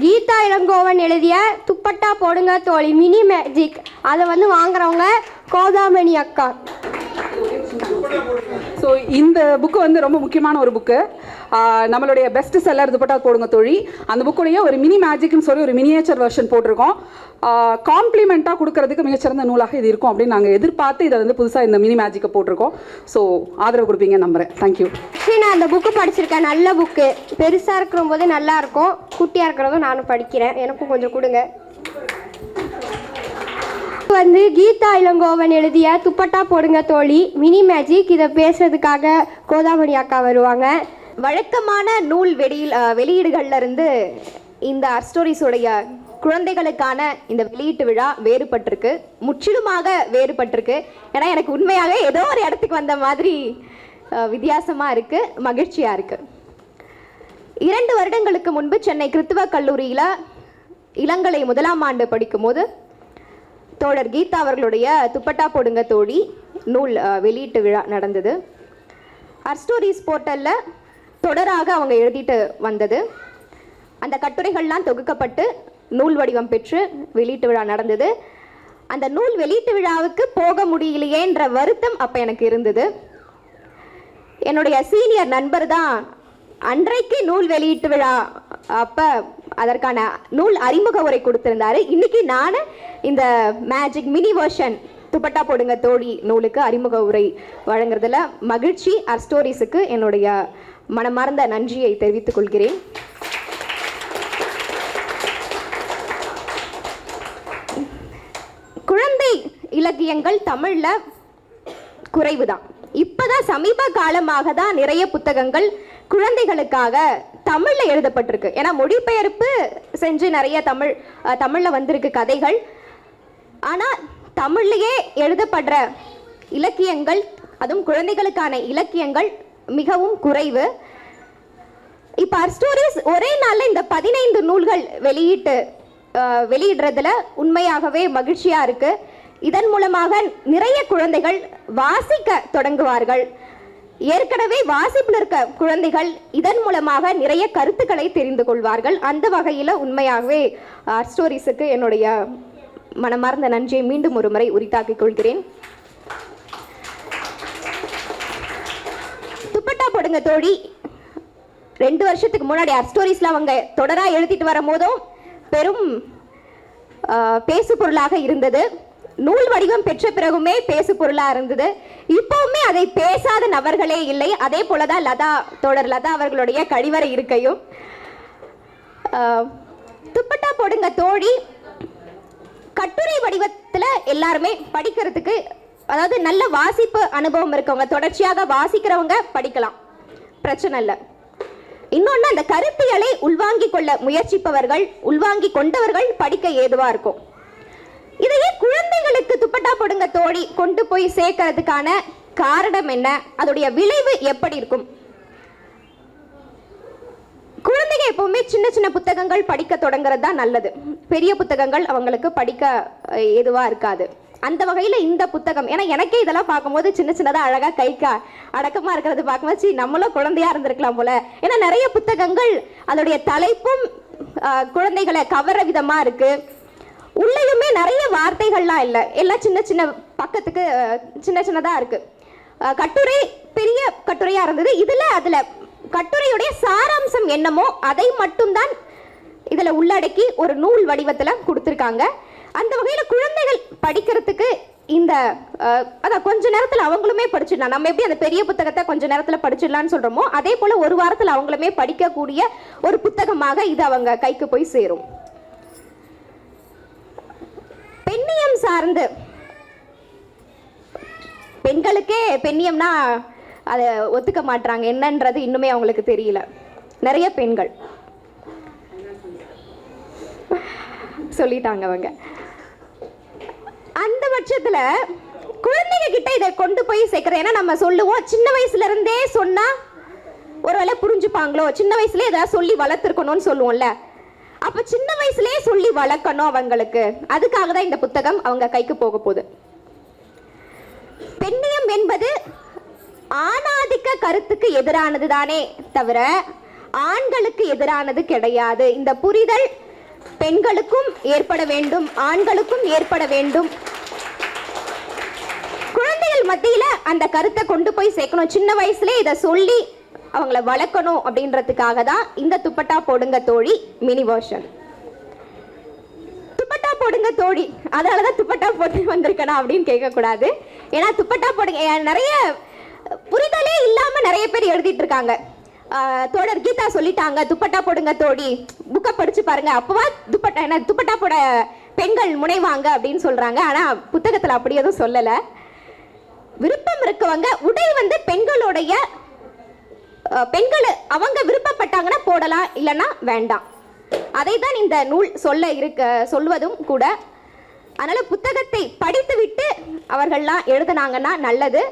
கீதா இளங்கோவன் எழுதிய துப்பட்டா போடுங்க தோழி மினி மேஜிக். அதை வந்து வாங்குறவங்க கோதாமணி அக்கா. ஸோ இந்த புக்கு வந்து ரொம்ப முக்கியமான ஒரு புக்கு நம்மளுடைய பெஸ்ட் செல்லர் துப்பட்டா போடுங்க தோழி. அந்த புக்குடைய ஒரு மினி மேஜிக்னு சொல்லி ஒரு மினியேச்சர் வெர்ஷன் போட்டிருக்கோம். காம்ப்ளிமெண்ட்டாக கொடுக்கறதுக்கு மிகச்சிறந்த நூலாக இது இருக்கும் அப்படின்னு நாங்கள் எதிர்பார்த்து இதை வந்து புதுசாக இந்த மினி மேஜிக்கை போட்டிருக்கோம். ஸோ ஆதரவு கொடுப்பீங்க நம்புறேன். தேங்க்யூ சரி நான் அந்த புக்கு படிச்சிருக்கேன். நல்ல புக்கு பெருசாக இருக்கிற போது நல்லா இருக்கும். குட்டியாக இருக்கிறதும் நானும் படிக்கிறேன். எனக்கும் கொஞ்சம் கொடுங்க. வந்து கீதா இளங்கோவன் எழுதிய துப்பட்டா போடுங்க தோழி. மினி மேஜிக் இதை பேசுறதுக்காக கோதாமணி அக்கா வருவாங்க. வழக்கமான நூல் வெளியில் அஹ், இருந்து இந்த அர்ஸ்டோரிஸுடைய குழந்தைகளுக்கான இந்த வெளியீட்டு விழா வேறுபட்டிருக்கு. முற்றிலுமாக வேறுபட்டிருக்கு. ஏன்னா எனக்கு உண்மையாகவே ஏதோ ஒரு இடத்துக்கு வந்த மாதிரி வித்தியாசமாக இருக்குது மகிழ்ச்சியாக இருக்குது இரண்டு வருடங்களுக்கு முன்பு சென்னை கிறித்துவ கல்லூரியில் இளங்கலை முதலாம் ஆண்டு படிக்கும்போது தோழர் கீதா அவர்களுடைய துப்பட்டா போடுங்க தோழி நூல் வெளியீட்டு விழா நடந்தது. அர்ஸ்டோரிஸ் போர்ட்டலில் தொடராக அவங்க எழுதிட்டு வந்தது. அந்த கட்டுரைகள்லாம் தொகுக்கப்பட்டு நூல் வடிவம் பெற்று வெளியீட்டு விழா நடந்தது. அந்த நூல் வெளியீட்டு விழாவுக்கு போக முடியலையேன்ற வருத்தம் அப்போ எனக்கு இருந்தது. என்னுடைய சீனியர் நண்பர் தான் அன்றைக்கு நூல் வெளியீட்டு விழா அப்போ அதற்கான நூல் அறிமுக உரை கொடுத்துருந்தாரு. இன்னைக்கு நான் இந்த மேஜிக் மினி வேர்ஷன் துப்பட்டா போடுங்க தோழி நூலுக்கு அறிமுக உரை வழங்குறதுல மகிழ்ச்சி அர் ஸ்டோரிஸுக்கு என்னுடைய மனமார்ந்த நன்றியை தெரிவித்துக் கொள்கிறேன். குழந்தை இலக்கியங்கள் தமிழ்ல குறைவுதான். இப்பதான் சமீப காலமாக தான் நிறைய புத்தகங்கள் குழந்தைகளுக்காக தமிழ்ல எழுதப்பட்டிருக்கு. ஏன்னா மொழிபெயர்ப்பு செஞ்சு நிறைய தமிழ் அஹ், தமிழ்ல வந்திருக்கு கதைகள். ஆனா தமிழ்லயே எழுதப்படுற இலக்கியங்கள் அதுவும் குழந்தைகளுக்கான இலக்கியங்கள் மிகவும் குறைவு. இப்போ அர்ஸ்டோரிஸ் ஒரே நாளில் இந்த பதினைந்து நூல்கள் வெளியிட்டு வெளியிடுறதுல உண்மையாகவே மகிழ்ச்சியாக இருக்குது இதன் மூலமாக நிறைய குழந்தைகள் வாசிக்க தொடங்குவார்கள். ஏற்கனவே வாசிப்பில் இருக்க குழந்தைகள் இதன் மூலமாக நிறைய கருத்துக்களை தெரிந்து கொள்வார்கள். அந்த வகையில் உண்மையாகவே அர்ஸ்டோரிஸுக்கு என்னுடைய மனமார்ந்த நன்றியை மீண்டும் ஒரு முறை உரித்தாக்கிக் கொள்கிறேன். போடுங்க தோழி. ரெண்டு வருஷத்துக்கு முன்னாடி ஸ்டோரிஸ்லாம் அவங்க தொடரா எழுதிட்டு வரும்போதும் பெரும் பேசு பொருளாக இருந்தது. நூல் வடிவம் பெற்ற பிறகுமே பேசு பொருளா இருந்தது. இப்போவுமே அதை பேசாத நபர்களே இல்லை. அதே போல தான் லதா தோழர் லதா அவர்களுடைய கழிவறை இருக்கையும். துப்பட்டா போடுங்க தோழி. கட்டுரை வடிவத்துல எல்லாருமே படிக்கிறதுக்கு அதாவது நல்ல வாசிப்பு அனுபவம் இருக்கவங்க தொடர்ச்சியாக வாசிக்கிறவங்க படிக்கலாம். பிரச்சனை இல்லை இன்னொன்று அந்த கருத்தியலை உள்வாங்கி கொள்ள முயற்சிப்பவர்கள் உள்வாங்கி கொண்டவர்கள் படிக்க ஏதுவாக இருக்கும். இதையே குழந்தைகளுக்கு துப்பட்டா போடுங்க தோழி கொண்டு போய் சேர்க்கறதுக்கான காரணம் என்ன? அதோடைய விளைவு எப்படி இருக்கும்? குழந்தைங்க எப்பவுமே சின்ன சின்ன புத்தகங்கள் படிக்க தொடங்குறது தான் நல்லது. பெரிய புத்தகங்கள் அவங்களுக்கு படிக்க எதுவாக இருக்காது. அந்த வகையில் இந்த புத்தகம். ஏன்னா எனக்கே இதெல்லாம் பார்க்கும்போது சின்ன சின்னதாக அழகாக கைக்கா அடக்கமாக இருக்கிறது பார்க்கும்போது நம்மளும் குழந்தையாக இருந்திருக்கலாம் போல. ஏன்னா நிறைய புத்தகங்கள் அதோடைய தலைப்பும் குழந்தைகளை கவர விதமாக இருக்குது உள்ளேயுமே நிறைய வார்த்தைகள்லாம் இல்லை. எல்லாம் சின்ன சின்ன பக்கத்துக்கு சின்ன சின்னதாக இருக்குது கட்டுரை பெரிய கட்டுரையாக இருந்தது. இதில் அதில் கட்டுரையுடைய சாராம்சம் என்னமோ அதை மட்டும்தான் இதில் உள்ளடக்கி ஒரு நூல் வடிவத்தில் கொடுத்துருக்காங்க. அந்த வகையில் குழந்தைகள் படிக்கிறதுக்கு இந்த அதான் கொஞ்ச நேரத்தில் அவங்களுமே படிச்சிடலாம். நம்ம எப்படி அந்த பெரிய புத்தகத்தை கொஞ்ச நேரத்தில் படிச்சிடலாம்னு சொல்றோமோ அதே போல ஒரு வாரத்தில் அவங்களுமே படிக்கக்கூடிய ஒரு புத்தகமாக இது அவங்க கைக்கு போய் சேரும். பெண்ணியம் சார்ந்து பெண்களுக்கே பெண்ணியம்னா அதை ஒத்துக்க மாட்றாங்க. என்னன்றது இன்னுமே அவங்களுக்கு தெரியல. நிறைய பெண்கள். சொல்லிட்டாங்க அவங்க. அந்த பட்சத்தில் குழந்தைங்க கிட்ட இதை கொண்டு போய் சேர்க்கிறேன். ஏன்னா நம்ம சொல்லுவோம் சின்ன வயசுல இருந்தே சொன்னா ஒருவேளை புரிஞ்சுப்பாங்களோ? சின்ன வயசுல ஏதாவது சொல்லி வளர்த்துருக்கணும்னு சொல்லுவோம்ல. அப்ப சின்ன வயசுலயே சொல்லி வளர்க்கணும் அவங்களுக்கு. அதுக்காக தான் இந்த புத்தகம் அவங்க கைக்கு போக போகுது. பெண்ணியம் என்பது ஆணாதிக்க கருத்துக்கு எதிரானது தானே தவிர ஆண்களுக்கு எதிரானது கிடையாது. இந்த புரிதல் பெண்களுக்கும் ஏற்பட வேண்டும் ஆண்களுக்கும் ஏற்பட வேண்டும். குழந்தைகள் மத்தியில அந்த கருத்தை கொண்டு போய் சேர்க்கணும். சின்ன வயசுல இதை சொல்லி அவங்கள வளர்க்கணும் அப்படின்றதுக்காக தான் இந்த துப்பட்டா போடுங்க தோழி மினி வேர்ஷன் துப்பட்டா போடுங்க தோழி. அதனால தான் துப்பட்டா போட்டு வந்திருக்கனா அப்படின்னு கேட்கக்கூடாது. ஏன்னா துப்பட்டா போடுங்க நிறைய புரிதலே இல்லாம நிறைய பேர் எழுதிட்டு இருக்காங்க. தோழர் கீதா சொல்லிட்டாங்க துப்பட்டா போடுங்க தோடி புக்கை படிச்சு பாருங்க. அப்பவா துப்பட்டா என்ன துப்பட்டா போட பெண்கள் முனைவாங்க அப்படின்னு சொல்றாங்க. ஆனா புத்தகத்துல அப்படி எதுவும் சொல்லலை. விருப்பம் இருக்கவங்க உடை வந்து பெண்களுடைய பெண்கள் அவங்க விருப்பப்பட்டாங்கன்னா போடலாம் இல்லைன்னா வேண்டாம். அதை தான் இந்த நூல் சொல்ல இருக்க சொல்வதும் கூட. அதனால புத்தகத்தை படித்துவிட்டு அவர்கள்லாம் எழுதுனாங்கன்னா நல்லது.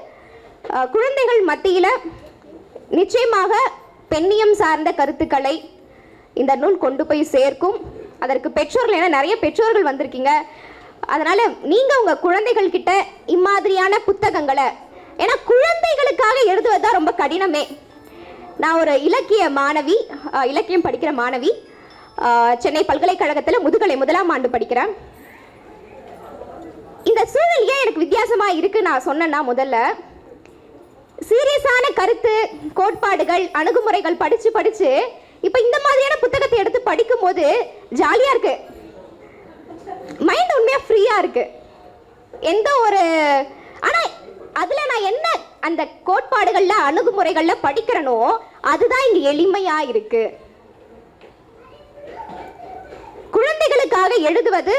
குழந்தைகள் மத்தியில் நிச்சயமாக பெண்ணியம் சார்ந்த கருத்துக்களை இந்த நூல் கொண்டு போய் சேர்க்கும். அதற்கு பெற்றோர்கள் ஏன்னா நிறைய பெற்றோர்கள் வந்திருக்கீங்க. அதனால் நீங்கள் உங்கள் குழந்தைகள் கிட்ட இம்மாதிரியான புத்தகங்களை ஏன்னா குழந்தைகளுக்காக எழுதுவது தான் ரொம்ப கடினமே. நான் ஒரு இலக்கிய மாணவி இலக்கியம் படிக்கிற மாணவி சென்னை பல்கலைக்கழகத்தில் முதுகலை முதலாம் ஆண்டு படிக்கிறேன். இந்த சூழல் ஏன் எனக்கு வித்தியாசமாக இருக்குது நான் சொன்னேன்னா முதல்ல சீரியஸான கருத்து கோட்பாடுகள் அணுகுமுறைகள் படித்து படித்து இப்போ இந்த மாதிரியான புத்தகத்தை எடுத்து படிக்கும்போது ஜாலியாக இருக்கு. மைண்ட் உண்மையாக ஃப்ரீயாக இருக்கு. எந்த ஒரு ஆனால் அதில் நான் என்ன அந்த கோட்பாடுகளில் அணுகுமுறைகளில் படிக்கிறனோ அதுதான் இங்கே எளிமையாக இருக்கு. குழந்தைகளுக்காக எழுதுவது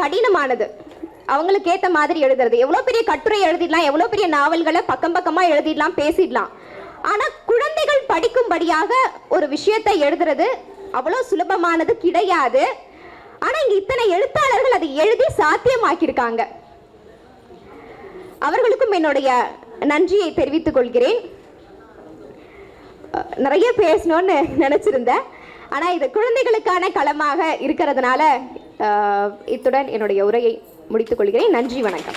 கடினமானது. அவங்களுக்கு ஏத்த மாதிரி எழுதுறது. எவ்வளோ பெரிய கட்டுரை எழுதிடலாம் எவ்வளோ பெரிய நாவல்களை பக்கம் பக்கமா எழுதிடலாம் பேசிடலாம். ஆனா குழந்தைகள் படிக்கும்படியாக ஒரு விஷயத்தை எழுதுறது அவ்வளோ சுலபமானது கிடையாது. ஆனா இங்க இத்தனை எழுத்தாளர்கள் அதை எழுதி சாத்தியமாக்கியிருக்காங்க. அவர்களுக்கும் என்னுடைய நன்றியை தெரிவித்துக் கொள்கிறேன். நிறைய பேசணும்னு நினைச்சிருந்தேன். ஆனா இது குழந்தைகளுக்கான களமாக இருக்கிறதுனால இத்துடன் என்னுடைய உரையை முடித்துக் கொள்கிறேன். நன்றி வணக்கம்.